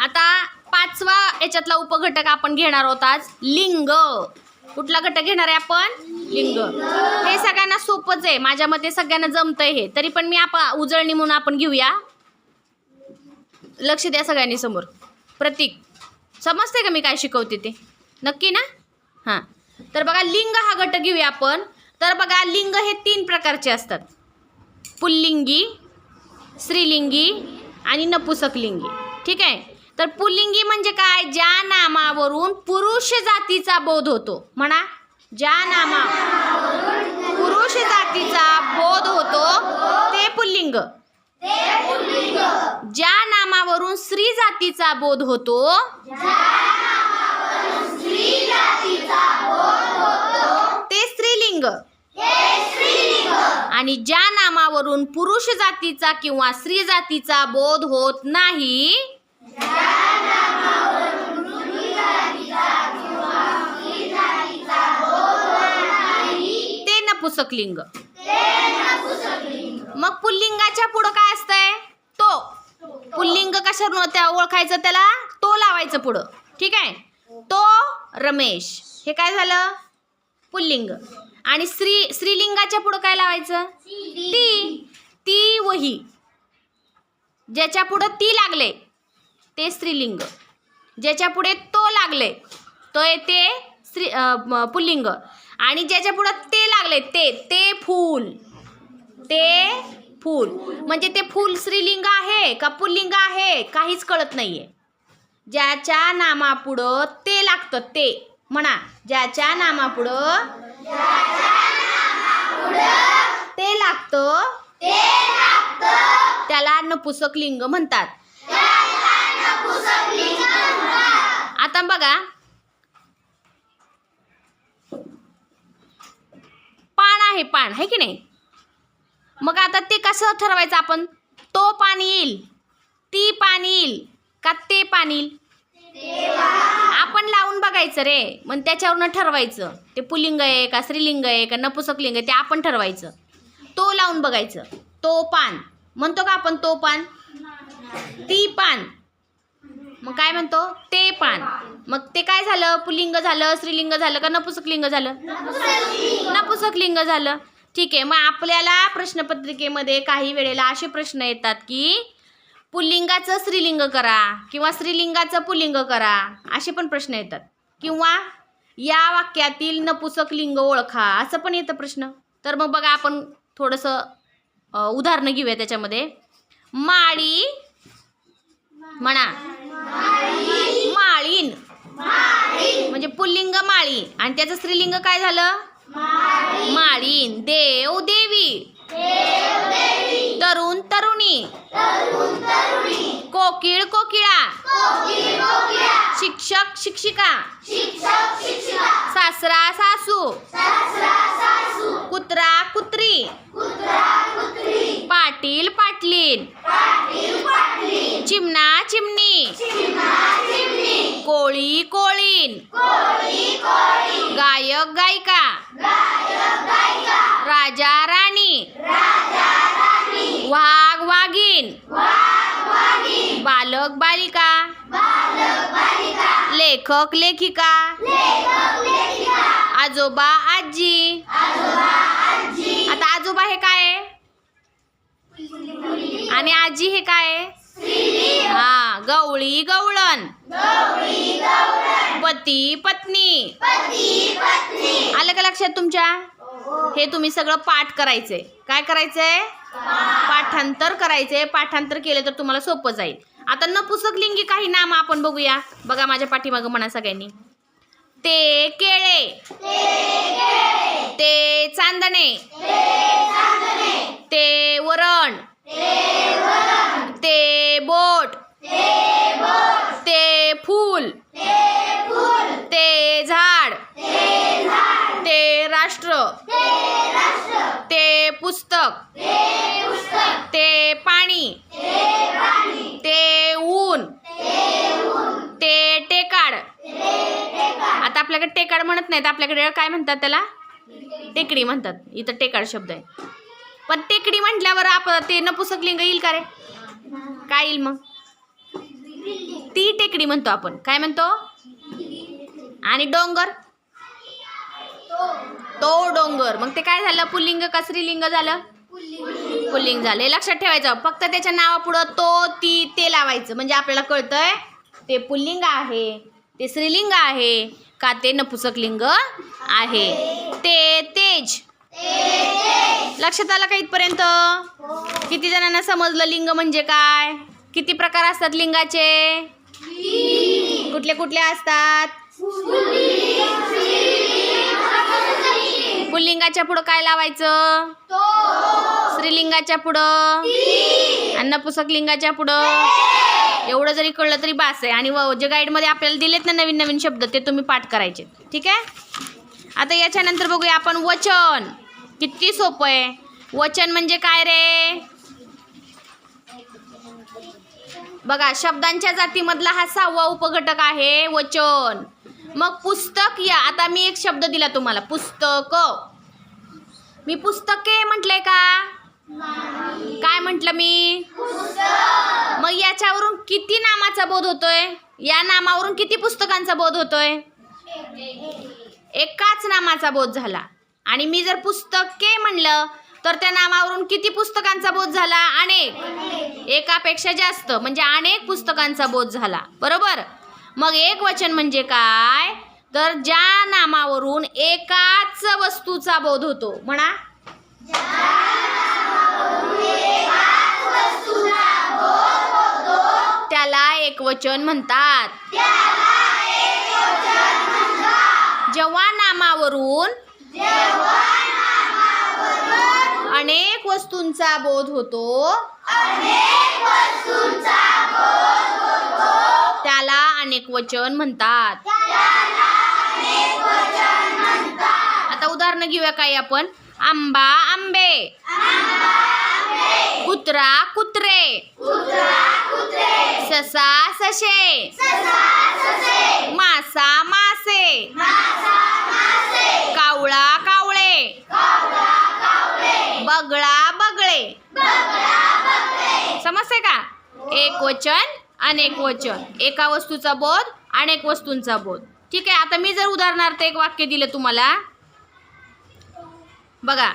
आता पाचवा याच्यातला उपघटक आपण घेणार आहोत आज लिंग. कुठला घटक घेणार आहे आपण? लिंग. हे सगळ्यांना सोपंच आहे. माझ्या मते सगळ्यांना जमतंय हे. तरी पण मी आपण उजळणी म्हणून आपण घेऊया. लक्ष द्या सगळ्यांनी समोर. प्रतीक. समजते का मी काय शिकवते ते? नक्की ना? हां. तर बघा लिंग हा घटक घेऊया आपण. तर बघा लिंग हे तीन प्रकारचे असतात. पुल्लिंगी स्त्रीलिंगी आणि नपुसकलिंगी. ठीक आहे? तर पुल्लिंगी म्हणजे काय? ज्या नामावरून पुरुष जातीचा बोध होतो. म्हणा ज्या नामा पुरुष जातीचा बोध होतो ते पुल्लिंग. ज्या नामावरून स्त्री जातीचा बोध होतो ते स्त्रीलिंग. आणि ज्या नामावरून पुरुष जातीचा किंवा स्त्री जातीचा बोध होत नाही ते नपुसकलिंग. मग पुल्लिंगाच्या पुढं काय असतंय? तो. पुल्लिंग कशा त्या ओळखायचं त्याला? तो लावायचं पुढं. ठीक आहे? तो रमेश. हे काय झालं? पुल्लिंग. आणि स्त्री स्त्रीलिंगाच्या पुढं काय लावायचं? ती. ती वही. ज्याच्या पुढं ती लागले. ते स्त्रीलिंग. ज्याच्या पुढे तो लागले तो येते स्त्री पुल्लिंग. आणि ज्याच्या पुढं ते लागले ते ते फूल. ते फूल. म्हणजे ते फूल स्त्रीलिंग आहे का पुल्लिंग आहे? काहीच कळत नाहीये. ज्याच्या नामापुढं ते लागतं ते. म्हणा ज्याच्या नामापुढं ते लागतं त्याला नपुसक लिंग म्हणतात. आता बघा. पान आहे पान आहे की नाही? मग आता ते कसं ठरवायचं आपण? तो पाणी येईल ती पाणी येईल का ते पाणी येईल? आपण लावून बघायचं रे. मग त्याच्यावरनं ठरवायचं. ते पुलिंग आहे का स्त्रीलिंग आहे का नपुसकलिंग आहे ते आपण ठरवायचं. तो लावून बघायचं. तो पान. म्हणतो का आपण तो पान? ती पान. मग काय म्हणतो? ते पान. मग ते काय झालं? पुल्लिंग झालं स्त्रीलिंग झालं का नपुसकलिंग झालं? नपुसकलिंग झालं. ठीक आहे मग आपल्याला प्रश्नपत्रिकेमध्ये काही वेळेला असे प्रश्न येतात की पुल्लिंगाचं स्त्रीलिंग करा किंवा स्त्रीलिंगाचं पुल्लिंग करा असे पण प्रश्न येतात. किंवा या वाक्यातील नपुसक लिंग ओळखा असं पण येतं प्रश्न. तर मग बघा आपण थोडंसं उदाहरणं घेऊया त्याच्यामध्ये. माळी म्हणा. माळीन म्हणजे पुल्लिंग माळी. आणि त्याचं स्त्रीलिंग काय झालं? माळीन देव देवी. तरुण तरुणी. कोकिळ कोकिळा. शिक्षक शिक्षिका. सासरा सासू. कुत्रा कुत्री. पाटील पाटलीन चिमणा चिमणी. कोळी कोळीन गायक गायिका. राजा राणी. वाघ वाघीन बालक बालिका. लेखक लेखिका. आजोबा आजी. आता आजोबा हे काय? आहे आणि आजी हे काय? आहे हा गवळी गवळण. पती पत्नी. आलं का लक्षात तुमच्या? हे तुम्ही सगळं पाठ करायचंय काय करायचंय पाठांतर करायचंय पाठांतर केलं तर तुम्हाला सोपं जाईल. आता नपुसक लिंगी काही नाम आपण बघूया. बघा माझ्या पाठीमागं म्हणा सगळ्यांनी. ते केळे. ते चांदणे. ते वरण. ते बोट. ते फूल. ते झाड. ते राष्ट्र. ते पुस्तक. ते पाणी. ते ऊन. ते टेकाड. आता आपल्याकडे टेकाड म्हणत नाहीत. आपल्याकडे काय म्हणतात त्याला? टेकडी म्हणतात. इथं टेकाड शब्द आहे. पण टेकडी म्हटल्यावर आपण ते नपुसक लिंग येईल का रे? काय येईल मग? ती टेकडी म्हणतो आपण. काय म्हणतो? आणि डोंगर? तो डोंगर. मग ते काय झालं? पुल्लिंग का स्त्रीलिंग झालं? पुल्लिंग झालं. हे लक्षात ठेवायचं. फक्त त्याच्या नावापुढं तो ती ते लावायचं. म्हणजे आपल्याला कळतंय ते पुल्लिंग आहे ते स्त्रीलिंग आहे का ते नपुसकलिंग आहे? ते तेज. लक्षात आलं का इथपर्यंत? किती जणांना समजलं लिंग म्हणजे काय? किती प्रकार असतात लिंगाचे? कुठले कुठले असतात? पुल्लिंगाच्या पुढं काय लावायचं? स्त्रीलिंगाच्या पुढं? आणि नपुसक लिंगाच्या पुढं? एवढं जरी कळलं तरी बास आहे. आणि व- जे गाईडमध्ये आपल्याला दिलेत ना नवीन नवीन शब्द ते तुम्ही पाठ करायचे. ठीक आहे? आता याच्यानंतर बघूया आपण वचन. किती सोपं आहे. वचन म्हणजे काय रे? बघा शब्दांच्या जातीमधला हा सहावा उपघटक आहे वचन. मग पुस्तक या आता मी एक शब्द दिला तुम्हाला पुस्तक. मी पुस्तके म्हटलंय का? काय म्हटलं मी? मग याच्यावरून किती नामाचा बोध होतोय? या नामावरून किती पुस्तकांचा बोध होतोय? एकाच नामाचा बोध झाला. आणि मी जर पुस्तके म्हणलं तर त्या नामावरून किती पुस्तकांचा बोध झाला? अनेक. एकापेक्षा जास्त. म्हणजे अनेक पुस्तकांचा बोध झाला. बरोबर? मग एक वचन म्हणजे काय? तर ज्या नामावरून एकाच वस्तूचा बोध होतो. म्हणा. त्याला एक वचन म्हणतात. जेव्हा नामावरून अनेक वस्तूंचा बोध होतो. त्याला अनेक वचन म्हणतात. आता उदाहरण घेऊया काही आपण. आंबा आंबे. कुत्रा कुत्रे. ससा सशे मासा मासे. कावळा कावळे. बगळा बगळे. समजते का? एक वचन अनेक वचन. एका वस्तूचा बोध अनेक वस्तूंचा बोध. ठीक आहे आता मी जर उदाहरणार्थ एक वाक्य दिलं तुम्हाला. बघा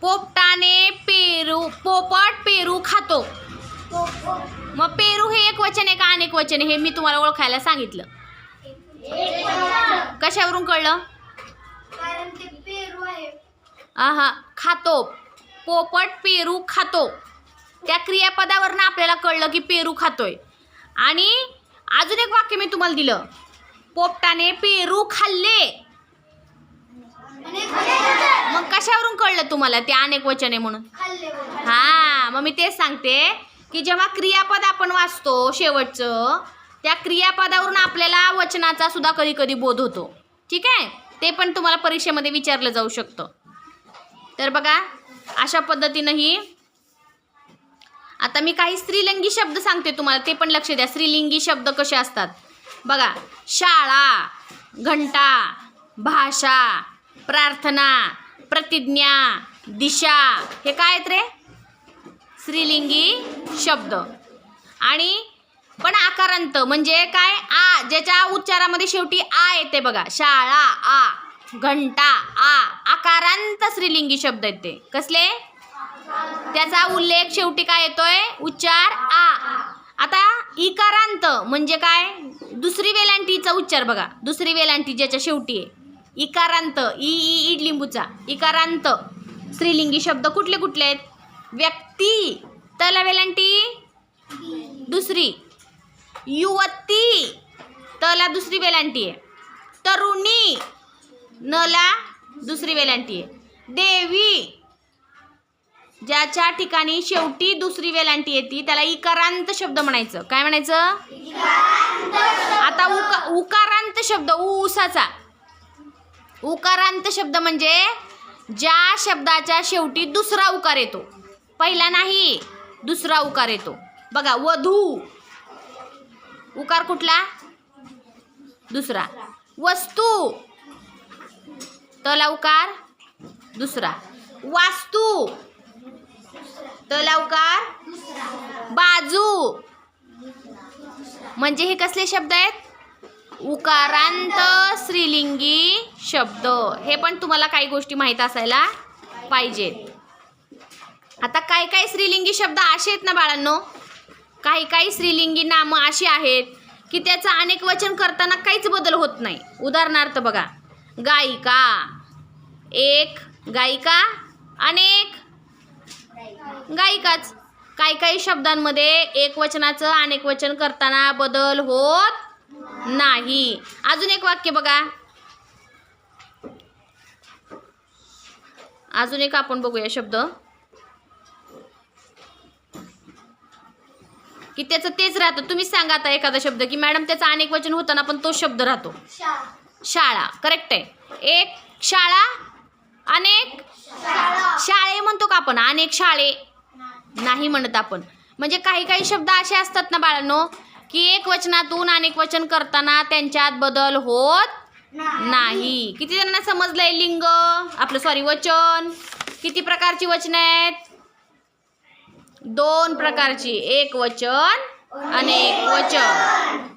पोपटाने पेरू पोपट पेरू खातो. मग पेरू हे एक वचन आहे का अनेक वचन हे मी तुम्हाला ओळखायला सांगितलं. कशावरून कळलं? कारण ते पेरू आहे. आहा खातो. पोपट पेरू खातो. त्या क्रियापदावरनं आपल्याला कळलं की पेरू खातोय. आणि अजून एक वाक्य मी तुम्हाला दिलं. पोपटाने पेरू खाल्ले. मग कशावरून कळलं तुम्हाला? ते अनेक वचन आहे म्हणून. हा मग मी तेच सांगते की जेव्हा क्रियापद आपण वाचतो शेवटचं त्या क्रियापदावरून आपल्याला वचनाचा सुद्धा कधी कधी बोध होतो. ठीक आहे? ते पण तुम्हाला परीक्षेमध्ये विचारलं जाऊ शकतं. तर बघा अशा पद्धतीनं ही आता मी काही स्त्रीलिंगी शब्द सांगते तुम्हाला ते पण लक्ष द्या. स्त्रीलिंगी शब्द कसे असतात? बघा शाळा घंटा भाषा प्रार्थना प्रतिज्ञा दिशा हे काय आहेत रे? स्त्रीलिंगी शब्द. आणि पण आकारांत म्हणजे काय? आ ज्याच्या उच्चारामध्ये शेवटी आ येते बघा. शाळा आ घंटा आ. आकारांत स्त्रीलिंगी शब्द येते कसले? त्याचा उल्लेख शेवटी काय येतोय? उच्चार आ. आता इकारांत म्हणजे काय? दुसरी वेलांटीचा उच्चार बघा. दुसरी वेलांटी ज्याच्या शेवटी आहे. इकारांत ई ई ईड लिंबूचा. इकारांत स्त्रीलिंगी शब्द कुठले कुठले आहेत? व्यक्ती. तला वेलांटी? दुसरी. युवती. तला दुसरी वेलांटी आहे. तरुणी. नला दुसरी वेलांटी आहे. देवी. ज्याच्या ठिकाणी शेवटी दुसरी वेलांटी येते त्याला इकारांत शब्द म्हणायचं. काय म्हणायचं? आता उका उकारांत शब्द ऊसाचा उकारांत शब्द म्हणजे ज्या शब्दाच्या शेवटी दुसरा उकार येतो. पहिला नाही दुसरा उकार येतो. बघा वधू. उकार कुठला? दुसरा. वस्तू. तला उकार दुसरा. वास्तू. तला उकार बाजू. म्हणजे हे कसले शब्द आहेत? उकारांत स्त्रीलिंगी शब्द. हे पण तुम्हाला काही गोष्टी माहीत असायला पाहिजेत. आता काय काय स्त्रीलिंगी शब्द असे आहेत ना बाळांनो? काही काही स्त्रीलिंगी नामं अशी आहेत की त्याचं अनेक वचन करताना काहीच बदल होत नाही. उदाहरणार्थ बघा गायिका. एक गायिका अनेक गायिकाच. काही काही शब्दांमध्ये एक वचनाचं अनेक वचन करताना बदल होत नाही. अजून एक वाक्य बघा. अजून एक आपण बघूया शब्द. की त्याचं तेच राहतं. तुम्हीच सांगा आता एखादा शब्द की मॅडम त्याचं अनेक वचन होतं ना पण तो शब्द राहतो. शाळा. करेक्ट आहे. एक शाळा अनेक शाळा शाळे म्हणतो का आपण? अनेक शाळे. नाही म्हणत आपण. म्हणजे काही काही शब्द असे असतात ना बाळांनो की एक वचनातून अनेक वचन करताना त्यांच्यात बदल होत नाही. किती जणांना समजलंय लिंग? आपलं सॉरी वचन. किती प्रकारची वचन आहेत? दोन प्रकारची. एक वचन अनेक वचन.